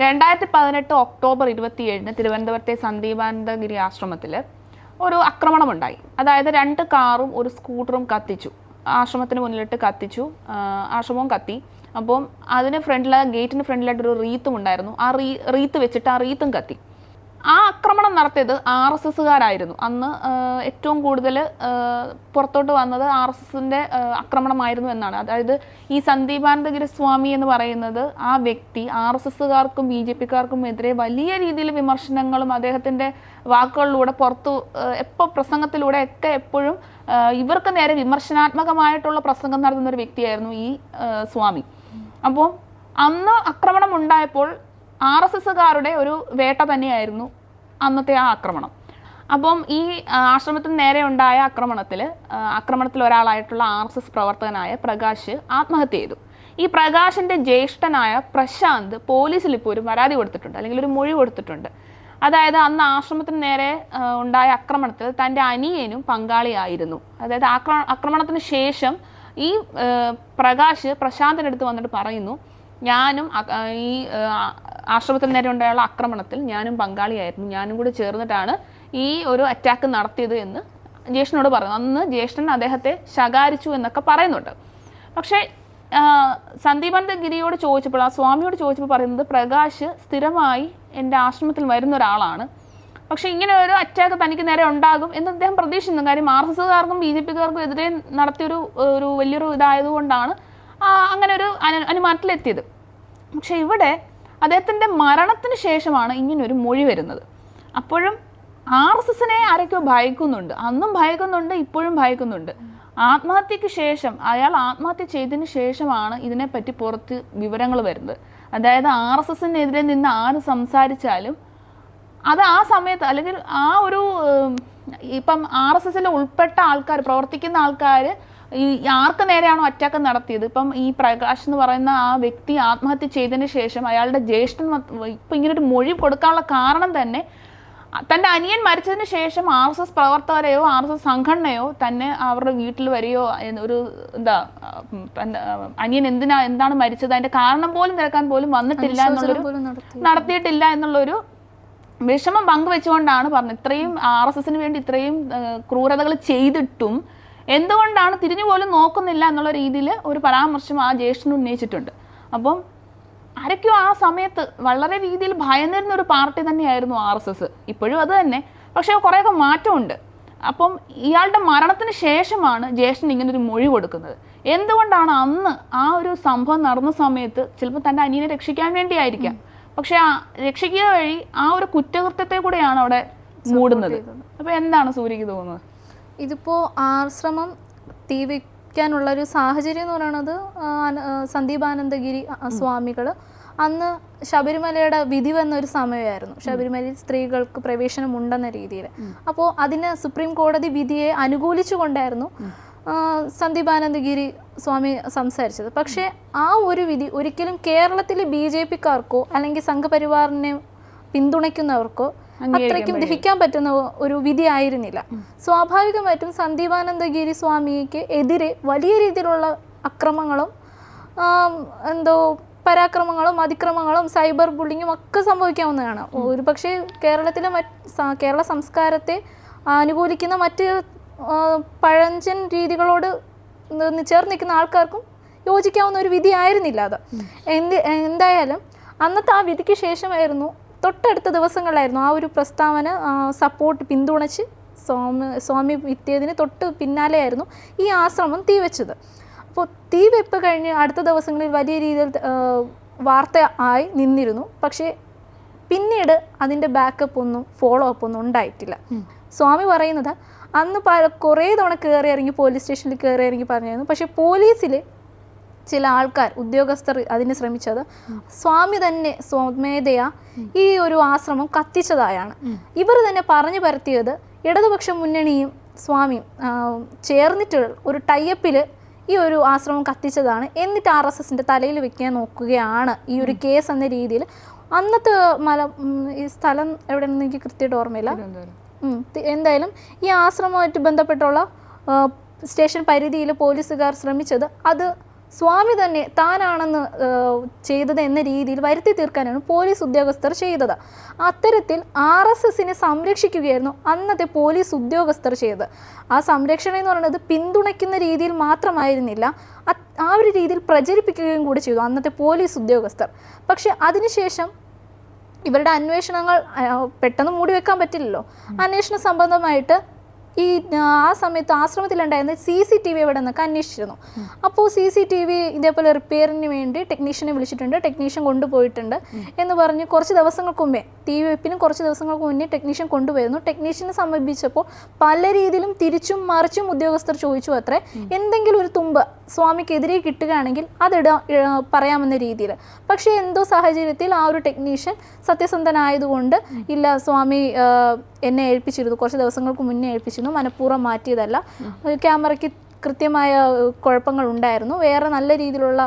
രണ്ടായിരത്തി പതിനെട്ട് ഒക്ടോബർ ഇരുപത്തിയേഴിന് തിരുവനന്തപുരത്തെ സന്ദീപാനന്ദഗിരി ആശ്രമത്തിൽ ഒരു ആക്രമണമുണ്ടായി. അതായത് രണ്ട് കാറും ഒരു സ്കൂട്ടറും കത്തിച്ചു. ആശ്രമത്തിന് മുന്നിലിട്ട് കത്തിച്ചു. ആശ്രമവും കത്തി. അപ്പം അതിന് ഫ്രണ്ടിലെ ഗേറ്റിന് ഫ്രണ്ടിലായിട്ട് ഒരു റീത്തും ഉണ്ടായിരുന്നു. ആ റീ റീത്ത് വെച്ചിട്ട് ആ റീത്തും കത്തി. ആ ആക്രമണം നടത്തിയത് ആർ എസ് എസ്സുകാരായിരുന്നു. അന്ന് ഏറ്റവും കൂടുതൽ പുറത്തോട്ട് വന്നത് ആർ എസ് എസിന്റെ ആക്രമണമായിരുന്നു എന്നാണ്. അതായത് ഈ സന്ദീപാനന്ദഗിരി സ്വാമി എന്ന് പറയുന്നത് ആ വ്യക്തി ആർ എസ് എസ്സുകാർക്കും ബി ജെ പിക്കാർക്കും എതിരെ വലിയ രീതിയിൽ വിമർശനങ്ങളും അദ്ദേഹത്തിന്റെ വാക്കുകളിലൂടെ പുറത്തു എപ്പോൾ പ്രസംഗത്തിലൂടെ ഒക്കെ എപ്പോഴും ഇവർക്ക് നേരെ വിമർശനാത്മകമായിട്ടുള്ള പ്രസംഗം നടത്തുന്ന ഒരു വ്യക്തിയായിരുന്നു ഈ സ്വാമി. അപ്പോൾ അന്ന് ആക്രമണം ഉണ്ടായപ്പോൾ ആർ എസ് എസ്സുകാരുടെ ഒരു വേട്ട തന്നെയായിരുന്നു അന്നത്തെ ആ ആക്രമണം. അപ്പം ഈ ആശ്രമത്തിന് നേരെ ഉണ്ടായ ആക്രമണത്തിൽ ആക്രമണത്തിൽ ഒരാളായിട്ടുള്ള ആർ എസ് എസ് പ്രവർത്തകനായ പ്രകാശ് ആത്മഹത്യ ചെയ്തു. ഈ പ്രകാശിന്റെ ജ്യേഷ്ഠനായ പ്രശാന്ത് പോലീസിൽ ഇപ്പോൾ ഒരു പരാതി കൊടുത്തിട്ടുണ്ട് അല്ലെങ്കിൽ ഒരു മൊഴി കൊടുത്തിട്ടുണ്ട്. അതായത് അന്ന് ആശ്രമത്തിന് നേരെ ഉണ്ടായ ആക്രമണത്തിൽ തന്റെ അനിയനും പങ്കാളിയായിരുന്നു. അതായത് ആക്ര ആക്രമണത്തിന് ശേഷം ഈ പ്രകാശ് പ്രശാന്തിന്റെ അടുത്ത് വന്നിട്ട് പറയുന്നു ഞാനും ഈ ആശ്രമത്തിന് നേരെ ഉണ്ടായുള്ള ആക്രമണത്തിൽ ഞാനും പങ്കാളിയായിരുന്നു. ഞാനും കൂടി ചേർന്നിട്ടാണ് ഈ ഒരു അറ്റാക്ക് നടത്തിയത് എന്ന് ജ്യേഷ്ഠനോട് പറഞ്ഞു അന്ന് ജ്യേഷ്ഠൻ അദ്ദേഹത്തെ ശകാരിച്ചു എന്നൊക്കെ പറയുന്നുണ്ട്. പക്ഷേ സന്ദീപന്റെ ഗിരിയോട് ചോദിച്ചപ്പോൾ ആ സ്വാമിയോട് ചോദിച്ചപ്പോൾ പറയുന്നത് പ്രകാശ് സ്ഥിരമായി എന്റെ ആശ്രമത്തിൽ വരുന്ന ഒരാളാണ്. പക്ഷെ ഇങ്ങനെ ഒരു അറ്റാക്ക് തനിക്ക് നേരെ ഉണ്ടാകും എന്ന് അദ്ദേഹം പ്രതീക്ഷിക്കുന്നു കാര്യം ആർ എസ് എസ്കാർക്കും ബി ജെ പിക്കാർക്കും എതിരെ നടത്തിയൊരു ഒരു വലിയൊരു ഇതായതുകൊണ്ടാണ് അങ്ങനെ ഒരു അനു അനുമാനത്തിലെത്തിയത്. പക്ഷെ ഇവിടെ അദ്ദേഹത്തിന്റെ മരണത്തിന് ശേഷമാണ് ഇങ്ങനൊരു മൊഴി വരുന്നത്. അപ്പോഴും ആർ എസ് എസിനെ ആരൊക്കെയോ ഭയക്കുന്നുണ്ട്. അന്നും ഭയക്കുന്നുണ്ട് ഇപ്പോഴും ഭയക്കുന്നുണ്ട്. ആത്മഹത്യക്ക് ശേഷം അയാൾ ആത്മഹത്യ ചെയ്തതിന് ശേഷമാണ് ഇതിനെപ്പറ്റി പുറത്ത് വിവരങ്ങൾ വരുന്നത്. അതായത് ആർ എസ് എസിനെതിരെ നിന്ന് ആര് സംസാരിച്ചാലും അത് ആ സമയത്ത് അല്ലെങ്കിൽ ആ ഒരു ഇപ്പം ആർ എസ് എസിൽ ഉൾപ്പെട്ട ആൾക്കാർ പ്രവർത്തിക്കുന്ന ആൾക്കാർ ഈ ആർക്ക് നേരെയാണോ അറ്റാക്ക് നടത്തിയത്? ഇപ്പം ഈ പ്രകാശ് എന്ന് പറയുന്ന ആ വ്യക്തി ആത്മഹത്യ ചെയ്തതിന് ശേഷം അയാളുടെ ജ്യേഷ്ഠൻ ഇപ്പം ഇങ്ങനെ ഒരു മൊഴി കൊടുക്കാനുള്ള കാരണം തന്നെ തന്റെ അനിയൻ മരിച്ചതിന് ശേഷം ആർ എസ് എസ് പ്രവർത്തകരെയോ ആർ എസ് എസ് സംഘടനയോ തന്നെ അവരുടെ വീട്ടിൽ വരികയോ ഒരു എന്താ തന്റെ അനിയൻ എന്തിനാ എന്താണ് മരിച്ചത്? അതിന്റെ കാരണം പോലും തിരക്കാൻ പോലും വന്നിട്ടില്ല എന്നുള്ളൊരു നടത്തിയിട്ടില്ല എന്നുള്ളൊരു വിഷമം പങ്കുവെച്ചുകൊണ്ടാണ് പറഞ്ഞത്. ഇത്രയും ആർ എസ് എസിന് വേണ്ടി ഇത്രയും ക്രൂരതകൾ ചെയ്തിട്ടും എന്തുകൊണ്ടാണ് തിരിഞ്ഞു പോലും നോക്കുന്നില്ല എന്നുള്ള രീതിയിൽ ഒരു പരാമർശം ആ ജ്യേഷ്ഠന് ഉന്നയിച്ചിട്ടുണ്ട്. അപ്പം ആരൊക്കെയോ ആ സമയത്ത് വളരെ രീതിയിൽ ഭയന്നിരുന്ന ഒരു പാർട്ടി തന്നെയായിരുന്നു ആർ എസ് എസ്. ഇപ്പോഴും അത് തന്നെ. പക്ഷേ കുറേയൊക്കെ മാറ്റമുണ്ട്. അപ്പം ഇയാളുടെ മരണത്തിന് ശേഷമാണ് ജ്യേഷ്ഠൻ ഇങ്ങനൊരു മൊഴി കൊടുക്കുന്നത്. എന്തുകൊണ്ടാണ് അന്ന് ആ ഒരു സംഭവം നടന്ന സമയത്ത് ചിലപ്പോൾ തന്റെ അനിയനെ രക്ഷിക്കാൻ വേണ്ടിയായിരിക്കാം. പക്ഷെ ആ രക്ഷിക്കുക വഴി ആ ഒരു കുറ്റകൃത്യത്തെ കൂടെയാണ് അവിടെ മൂടുന്നത്. അപ്പൊ എന്താണ് സൂര്യക്ക് തോന്നുന്നത്? ഇതിപ്പോ ആശ്രമം തീവിക്കാനുള്ള ഒരു സാഹചര്യം എന്ന് പറയുന്നത് സന്ദീപാനന്ദഗിരി സ്വാമികൾ. അന്ന് ശബരിമലയുടെ വിധി വന്ന ഒരു സമയമായിരുന്നു ശബരിമലയിൽ സ്ത്രീകൾക്ക് പ്രവേശനം ഉണ്ടെന്ന രീതിയിൽ അപ്പോൾ അതിന് സുപ്രീം കോടതി വിധിയെ അനുകൂലിച്ചുകൊണ്ടായിരുന്നു. സന്ദീപാനന്ദഗിരി സ്വാമി സംസാരിച്ചത്. പക്ഷേ ആ ഒരു വിധി ഒരിക്കലും കേരളത്തിലെ ബി ജെ പിക്കാർക്കോ അല്ലെങ്കിൽ സംഘപരിവാറിനെ പിന്തുണയ്ക്കുന്നവർക്കോ അത്രയ്ക്കും ദഹിക്കാൻ പറ്റുന്ന ഒരു വിധി ആയിരുന്നില്ല സ്വാഭാവികമായിട്ടും സന്ദീപാനന്ദഗിരി സ്വാമിക്ക് എതിരെ വലിയ രീതിയിലുള്ള അക്രമങ്ങളും എന്തോ പരാക്രമങ്ങളും അതിക്രമങ്ങളും സൈബർ ബുള്ളിങ്ങും ഒക്കെ സംഭവിക്കാവുന്നതാണ്. ഒരു പക്ഷേ കേരളത്തിലെ മറ്റ് കേരള സംസ്കാരത്തെ അനുകൂലിക്കുന്ന മറ്റ് പഴഞ്ചൻ രീതികളോട് ചേർന്ന് നിൽക്കുന്ന ആൾക്കാർക്കും യോജിക്കാവുന്ന ഒരു വിധി ആയിരുന്നില്ല അത്. എന്ത് എന്തായാലും അന്നത്തെ ആ വിധിക്ക് ശേഷമായിരുന്നു തൊട്ടടുത്ത ദിവസങ്ങളിലായിരുന്നു ആ ഒരു പ്രസ്താവന സപ്പോർട്ട് പിന്തുണച്ച് സ്വാമി സ്വാമി വിത്തിയതിന് തൊട്ട് പിന്നാലെയായിരുന്നു ഈ ആശ്രമം തീവച്ചത്. അപ്പോൾ തീവെപ്പ് കഴിഞ്ഞ് അടുത്ത ദിവസങ്ങളിൽ വലിയ രീതിയിൽ വാർത്ത ആയി നിന്നിരുന്നു. പക്ഷേ പിന്നീട് അതിന്റെ ബാക്കപ്പ് ഒന്നും ഫോളോ അപ്പ് ഒന്നും ഉണ്ടായിട്ടില്ല. സ്വാമി പറയുന്നത് അന്ന് പല കുറേ തവണ കയറി ഇറങ്ങി പോലീസ് സ്റ്റേഷനിൽ കയറി ഇറങ്ങി പറഞ്ഞായിരുന്നു. പക്ഷേ പോലീസിൽ ചില ആൾക്കാർ ഉദ്യോഗസ്ഥർ അതിന് ശ്രമിച്ചത് സ്വാമി തന്നെ സ്വമേധയാ ഈ ഒരു ആശ്രമം കത്തിച്ചതായാണ്. ഇവർ തന്നെ പറഞ്ഞു പരത്തിയത് ഇടതുപക്ഷ മുന്നണിയും സ്വാമിയും ചേർന്നിട്ടുള്ള ഒരു ടൈപ്പിൽ ഈ ഒരു ആശ്രമം കത്തിച്ചതാണ്. എന്നിട്ട് ആർ എസ് എസിന്റെ തലയിൽ വെക്കാൻ നോക്കുകയാണ് ഈ ഒരു കേസ് എന്ന രീതിയിൽ. അന്നത്തെ മല ഈ സ്ഥലം എവിടെയാണെന്ന് എനിക്ക് കൃത്യമായിട്ട് ഓർമ്മയില്ല. എന്തായാലും ഈ ആശ്രമവുമായിട്ട് ബന്ധപ്പെട്ടുള്ള സ്റ്റേഷൻ പരിധിയിൽ പോലീസുകാർ ശ്രമിച്ചത് അത് സ്വാമി തന്നെ താനാണെന്ന് ചെയ്തത് എന്ന രീതിയിൽ വരുത്തി തീർക്കാനാണ് പോലീസ് ഉദ്യോഗസ്ഥർ ചെയ്തത്. അത്തരത്തിൽ ആർ എസ് എസിനെ സംരക്ഷിക്കുകയായിരുന്നു അന്നത്തെ പോലീസ് ഉദ്യോഗസ്ഥർ ചെയ്തത്. ആ സംരക്ഷണം എന്ന് പറയുന്നത് പിന്തുണയ്ക്കുന്ന രീതിയിൽ മാത്രമായിരുന്നില്ല ആ ഒരു രീതിയിൽ പ്രചരിപ്പിക്കുകയും കൂടി ചെയ്തു അന്നത്തെ പോലീസ് ഉദ്യോഗസ്ഥർ. പക്ഷെ അതിനുശേഷം ഇവരുടെ അന്വേഷണങ്ങൾ പെട്ടെന്ന് മൂടി വെക്കാൻ പറ്റില്ലല്ലോ. അന്വേഷണ സംബന്ധമായിട്ട് ഈ ആ, സമയത്ത് ആശ്രമത്തിലുണ്ടായിരുന്ന സി സി ടി വി എവിടെ നിന്നൊക്കെ അന്വേഷിച്ചിരുന്നു. അപ്പോൾ സി സി ടി വി ഇതേപോലെ റിപ്പയറിന് വേണ്ടി ടെക്നീഷ്യനെ വിളിച്ചിട്ടുണ്ട് ടെക്നീഷ്യൻ കൊണ്ടുപോയിട്ടുണ്ട് എന്ന് പറഞ്ഞ് കുറച്ച് ദിവസങ്ങൾക്ക് മുമ്പേ ടി വി വെപ്പിനും കുറച്ച് ദിവസങ്ങൾക്ക് മുന്നേ ടെക്നീഷ്യൻ കൊണ്ടുവരുന്നു. ടെക്നീഷ്യനെ സമീപിച്ചപ്പോൾ പല രീതിയിലും തിരിച്ചും മറിച്ചും ഉദ്യോഗസ്ഥർ ചോദിച്ചു അത്രേ. എന്തെങ്കിലും ഒരു തുമ്പ് സ്വാമിക്കെതിരെ കിട്ടുകയാണെങ്കിൽ അതിടാ പറയാമെന്ന രീതിയിൽ. പക്ഷേ എന്തോ സാഹചര്യത്തിൽ ആ ഒരു ടെക്നീഷ്യൻ സത്യസന്ധനായതുകൊണ്ട് ഇല്ല സ്വാമി എന്നെ ഏൽപ്പിച്ചിരുന്നു. കുറച്ച് ദിവസങ്ങൾക്ക് മുന്നേ ഏൽപ്പിച്ചിരുന്നു. മനഃപൂർവം മാറ്റിയതല്ല. ക്യാമറയ്ക്ക് കൃത്യമായ കുഴപ്പങ്ങൾ ഉണ്ടായിരുന്നു. വേറെ നല്ല രീതിയിലുള്ള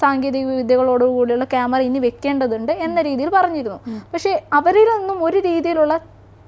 സാങ്കേതിക വിദ്യകളോടുകൂടിയുള്ള ക്യാമറ ഇനി വെക്കേണ്ടതുണ്ട് എന്ന രീതിയിൽ പറഞ്ഞിരുന്നു. പക്ഷേ അവരിലൊന്നും ഒരു രീതിയിലുള്ള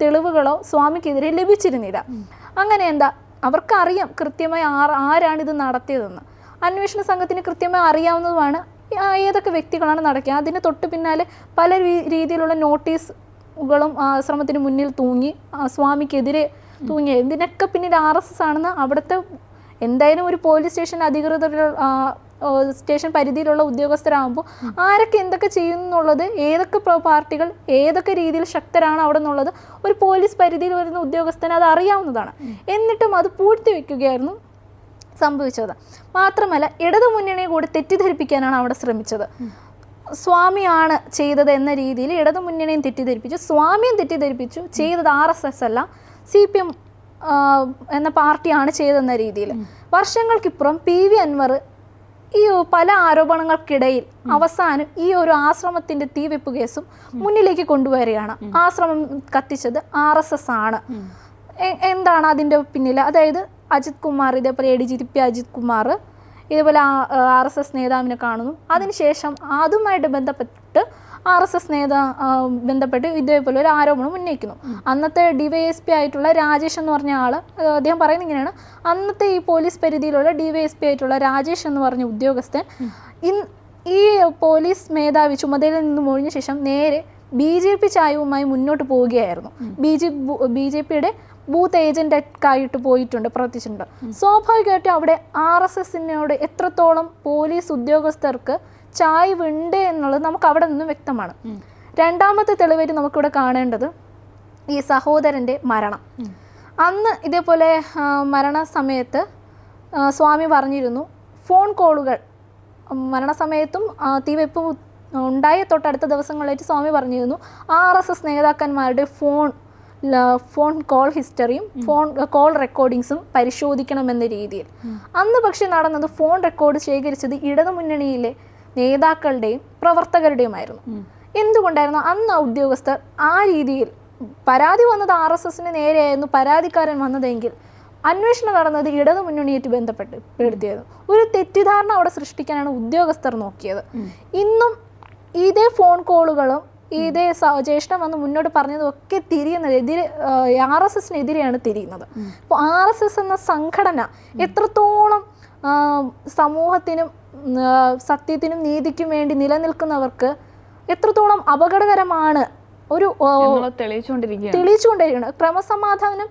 തെളിവുകളോ സ്വാമിക്കെതിരെ ലഭിച്ചിരുന്നില്ല. അങ്ങനെ എന്താ? അവർക്കറിയാം കൃത്യമായി ആർ ആരാണ് ഇത് നടത്തിയതെന്ന്. അന്വേഷണ സംഘത്തിന് കൃത്യമായി അറിയാവുന്നതുമാണ് ഏതൊക്കെ വ്യക്തികളാണ് നടക്കുക അതിന് തൊട്ട് പിന്നാലെ പല രീതിയിലുള്ള നോട്ടീസുകളും ആശ്രമത്തിന് മുന്നിൽ തൂങ്ങി സ്വാമിക്കെതിരെ തൂങ്ങി. ഇതിനൊക്കെ പിന്നീട് ആർ എസ് എസ് ആണെന്ന് അവിടുത്തെ എന്തായാലും ഒരു പോലീസ് സ്റ്റേഷൻ അധികൃതർ സ്റ്റേഷൻ പരിധിയിലുള്ള ഉദ്യോഗസ്ഥരാകുമ്പോൾ ആരൊക്കെ എന്തൊക്കെ ചെയ്യുന്നു എന്നുള്ളത് ഏതൊക്കെ പാർട്ടികൾ ഏതൊക്കെ രീതിയിൽ ശക്തരാണ് അവിടെ നിന്നുള്ളത് ഒരു പോലീസ് പരിധിയിൽ വരുന്ന ഉദ്യോഗസ്ഥന് അത് അറിയാവുന്നതാണ്. എന്നിട്ടും അത് പൂഴ്ത്തി വയ്ക്കുകയായിരുന്നു സംഭവിച്ചത്. മാത്രമല്ല ഇടതു മുന്നണിയെ കൂടി തെറ്റിദ്ധരിപ്പിക്കാനാണ് അവിടെ ശ്രമിച്ചത്. സ്വാമിയാണ് ചെയ്തത് എന്ന രീതിയിൽ ഇടതു മുന്നണിയും തെറ്റിദ്ധരിപ്പിച്ചു. സ്വാമിയും തെറ്റിദ്ധരിപ്പിച്ചു. ചെയ്തത് ആർ എസ് എസ് അല്ല. സി പി എം എന്ന പാർട്ടിയാണ് ചെയ്തതെന്ന രീതിയിൽ. വർഷങ്ങൾക്കിപ്പുറം പി വി അൻവർ ഈ പല ആരോപണങ്ങൾക്കിടയിൽ അവസാനം ഈ ഒരു ആശ്രമത്തിന്റെ തീവെപ്പ് കേസും മുന്നിലേക്ക് കൊണ്ടുവരികയാണ്. ആശ്രമം കത്തിച്ചത് ആർ എസ് എസ് ആണ്. എന്താണ് അതിന്റെ പിന്നിൽ അതായത് അജിത് കുമാർ ഇതേപോലെ A D G P Ajith Kumar ഇതേപോലെ ആർ എസ് എസ് നേതാവിനെ കാണുന്നു. അതിനുശേഷം അതുമായിട്ട് ബന്ധപ്പെട്ട് ആർ എസ് എസ് നേതാ ബന്ധപ്പെട്ട് ഇതേപോലെ ഒരു ആരോപണം ഉന്നയിക്കുന്നു. അന്നത്തെ ഡിവൈഎസ്പി ആയിട്ടുള്ള രാജേഷ് എന്ന് പറഞ്ഞ ആൾ അദ്ദേഹം പറയുന്നത് ഇങ്ങനെയാണ്. അന്നത്തെ ഈ പോലീസ് പരിധിയിലുള്ള ഡിവൈഎസ്പി ആയിട്ടുള്ള രാജേഷ് എന്ന് പറഞ്ഞ ഉദ്യോഗസ്ഥൻ ഇൻ ഈ പോലീസ് മേധാവി ചുമതലയിൽ നിന്ന് ഒഴിഞ്ഞ ശേഷം നേരെ ബി ജെ പി ചായവുമായി മുന്നോട്ട് പോവുകയായിരുന്നു. ബി ജെ ബി ജെ പിയുടെ ബൂത്ത് ഏജന്റായിട്ട് പോയിട്ടുണ്ട് പ്രവർത്തിച്ചിട്ടുണ്ട്. സ്വാഭാവികമായിട്ടും അവിടെ ആർ എസ് എസിനോട് എത്രത്തോളം പോലീസ് ഉദ്യോഗസ്ഥർക്ക് ചായ്വുണ്ട് എന്നുള്ളത് നമുക്ക് അവിടെ നിന്നും വ്യക്തമാണ്. രണ്ടാമത്തെ തെളിവായിട്ട് നമുക്കിവിടെ കാണേണ്ടത് ഈ സഹോദരന്റെ മരണം. അന്ന് ഇതേപോലെ മരണ മരണസമയത്ത് ആ, സ്വാമി പറഞ്ഞിരുന്നു ഫോൺ കോളുകൾ. മരണസമയത്തും തീവെപ്പ് ഉണ്ടായ തൊട്ടടുത്ത ദിവസങ്ങളായിട്ട് സ്വാമി പറഞ്ഞിരുന്നു ആർ എസ് എസ് നേതാക്കന്മാരുടെ ഫോൺ ഫോൺ കോൾ ഹിസ്റ്ററിയും ഫോൺ കോൾ റെക്കോർഡിങ്സും പരിശോധിക്കണമെന്ന രീതിയിൽ. അന്ന് പക്ഷേ നടന്നത് ഫോൺ റെക്കോർഡ് ശേഖരിച്ചത് ഇടതുമുന്നണിയിലെ നേതാക്കളുടെയും പ്രവർത്തകരുടെയുമായിരുന്നു. എന്തുകൊണ്ടായിരുന്നു അന്ന് ആ ഉദ്യോഗസ്ഥർ ആ രീതിയിൽ പരാതി വന്നത് ആർ എസ് എസിന് നേരെയായിരുന്നു പരാതിക്കാരൻ വന്നതെങ്കിൽ അന്വേഷണം നടന്നത് ഇടതു മുന്നണിയായിട്ട് ബന്ധപ്പെട്ട് പെടുത്തിയത്. ഒരു തെറ്റിദ്ധാരണ അവിടെ സൃഷ്ടിക്കാനാണ് ഉദ്യോഗസ്ഥർ നോക്കിയത്. ഇന്നും ഇതേ ഫോൺ കോളുകളും ഇതേ ജ്യേഷ്ഠം വന്ന് മുന്നോട്ട് പറഞ്ഞതൊക്കെ തിരിയുന്നത് എതിരെ ആർ എസ് എസിനെതിരെയാണ് തിരിയുന്നത്. അപ്പോൾ ആർ എസ് എസ് എന്ന സംഘടന എത്രത്തോളം സമൂഹത്തിനും സത്യത്തിനും നീതിക്കും വേണ്ടി നിലനിൽക്കുന്നവർക്ക് എത്രത്തോളം അപകടകരമാണ് ഒരു തെളിയിച്ചുകൊണ്ടിരിക്കുകയാണ്. തെളിയിച്ചുകൊണ്ടിരിക്കുന്നത് ക്രമസമാധാനം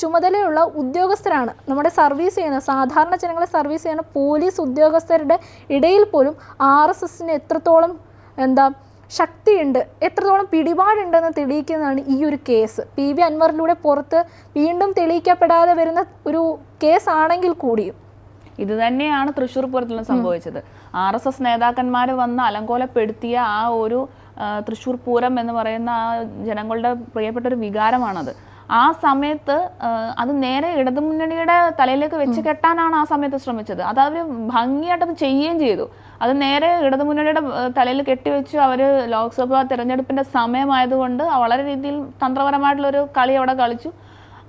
ചുമതലയുള്ള ഉദ്യോഗസ്ഥരാണ്. നമ്മുടെ സർവീസ് ചെയ്യുന്ന സാധാരണ ജനങ്ങളെ സർവീസ് ചെയ്യുന്ന പോലീസ് ഉദ്യോഗസ്ഥരുടെ ഇടയിൽ പോലും ആർ എസ് എസിന് എത്രത്തോളം എന്താ ശക്തിയുണ്ട്. എത്രത്തോളം പിടിപാടുണ്ടെന്ന് തെളിയിക്കുന്നതാണ് ഈ ഒരു കേസ്. പി വി അൻവറിലൂടെ പുറത്ത് വീണ്ടും തെളിയിക്കപ്പെടാതെ വരുന്ന ഒരു കേസാണെങ്കിൽ കൂടിയും. ഇത് തന്നെയാണ് തൃശ്ശൂർ പൂരത്തിലും സംഭവിച്ചത്. ആർ എസ് എസ് നേതാക്കന്മാർ വന്ന് അലങ്കോലപ്പെടുത്തിയ ആ ഒരു തൃശ്ശൂർ പൂരം എന്ന് പറയുന്ന ആ ജനങ്ങളുടെ പ്രിയപ്പെട്ട ഒരു വികാരമാണത്. ആ സമയത്ത് അത് നേരെ ഇടതുമുന്നണിയുടെ തലയിലേക്ക് വെച്ച് കെട്ടാനാണ് ആ സമയത്ത് ശ്രമിച്ചത്. അത് അവർ ഭംഗിയായിട്ട് അത് ചെയ്യുകയും ചെയ്തു. അത് നേരെ ഇടതുമുന്നണിയുടെ തലയിൽ കെട്ടിവെച്ചു അവർ ലോക്സഭാ തെരഞ്ഞെടുപ്പിന്റെ സമയമായതുകൊണ്ട് വളരെ രീതിയിൽ തന്ത്രപരമായിട്ടുള്ള ഒരു കളി അവിടെ കളിച്ചു.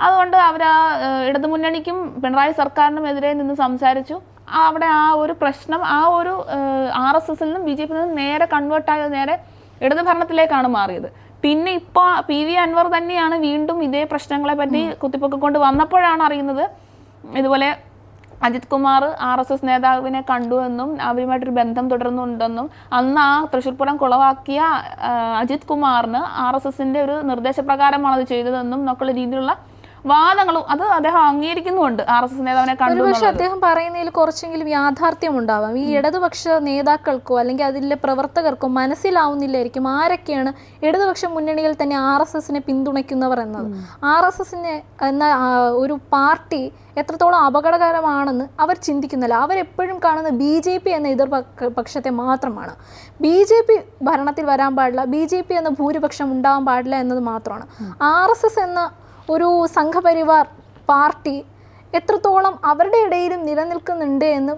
അതുകൊണ്ട് അവർ ആ ഇടതുമുന്നണിക്കും പിണറായി സർക്കാരിനും എതിരെ നിന്ന് സംസാരിച്ചു. അവിടെ ആ ഒരു പ്രശ്നം ആ ഒരു ആർ എസ് എസിൽ നിന്നും ബി ജെ പിയിൽ നിന്നും നേരെ കൺവേർട്ടായത് നേരെ ഇടതു ഭരണത്തിലേക്കാണ് മാറിയത്. പിന്നെ ഇപ്പോൾ പി വി അൻവർ തന്നെയാണ് വീണ്ടും ഇതേ പ്രശ്നങ്ങളെ പറ്റി കുത്തിപ്പൊക്കിക്കൊണ്ട് വന്നപ്പോഴാണ് അറിയുന്നത്. ഇതുപോലെ Ajith Kumar R S S നേതാവിനെ കണ്ടുവെന്നും അവരുമായിട്ടൊരു ബന്ധം തുടർന്നുണ്ടെന്നും അന്ന് ആ തൃശ്ശൂർ പൂരം കുളവാക്കിയ അജിത് കുമാറിന് ആർ എസ് എസിന്റെ ഒരു നിർദ്ദേശപ്രകാരമാണ് അത് ചെയ്തതെന്നും എന്നൊക്കെയുള്ള രീതിയിലുള്ള വാദങ്ങളും അത് അദ്ദേഹം അംഗീകരിക്കുന്നുമുണ്ട്. ആർ എസ് എസ് നേതാവിനെ കണ്ടു പക്ഷേ അദ്ദേഹം പറയുന്നതിൽ കുറച്ചെങ്കിലും യാഥാർത്ഥ്യം ഉണ്ടാവാം. ഈ ഇടതുപക്ഷ നേതാക്കൾക്കോ അല്ലെങ്കിൽ അതിലെ പ്രവർത്തകർക്കോ മനസ്സിലാവുന്നില്ലായിരിക്കും ആരൊക്കെയാണ് ഇടതുപക്ഷ മുന്നണിയിൽ തന്നെ ആർ എസ് എസിനെ പിന്തുണയ്ക്കുന്നവർ എന്നത്. ആർ എസ് എസിനെ എന്ന ഒരു പാർട്ടി എത്രത്തോളം അപകടകരമാണെന്ന് അവർ ചിന്തിക്കുന്നില്ല. അവരെപ്പോഴും കാണുന്ന ബി ജെ പി എന്ന എതിർ പക്ഷത്തെ മാത്രമാണ്. ബി ജെ പി ഭരണത്തിൽ വരാൻ പാടില്ല. ബി ജെ പി എന്ന ഭൂരിപക്ഷം ഉണ്ടാവാൻ പാടില്ല എന്നത് മാത്രമാണ്. ആർ എസ് എസ് എന്ന ഒരു സംഘപരിവാർ പാർട്ടി എത്രത്തോളം അവരുടെ ഇടയിലും നിലനിൽക്കുന്നുണ്ട് എന്ന്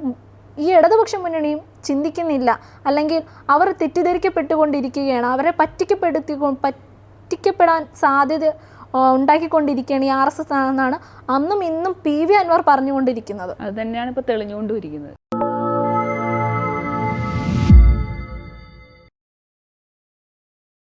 ഈ ഇടതുപക്ഷ മുന്നണിയും ചിന്തിക്കുന്നില്ല. അല്ലെങ്കിൽ അവർ തെറ്റിദ്ധരിക്കപ്പെട്ടുകൊണ്ടിരിക്കുകയാണ്. അവരെ പറ്റിക്കപ്പെടുത്തി പറ്റിക്കപ്പെടാൻ സാധ്യത ഉണ്ടാക്കിക്കൊണ്ടിരിക്കുകയാണ് ഈ ആർ എസ് എസ് ആണെന്നാണ് അന്നും ഇന്നും പി വി അൻവർ പറഞ്ഞുകൊണ്ടിരിക്കുന്നത്. അത് തന്നെയാണ് ഇപ്പോൾ തെളിഞ്ഞുകൊണ്ടിരിക്കുന്നത്.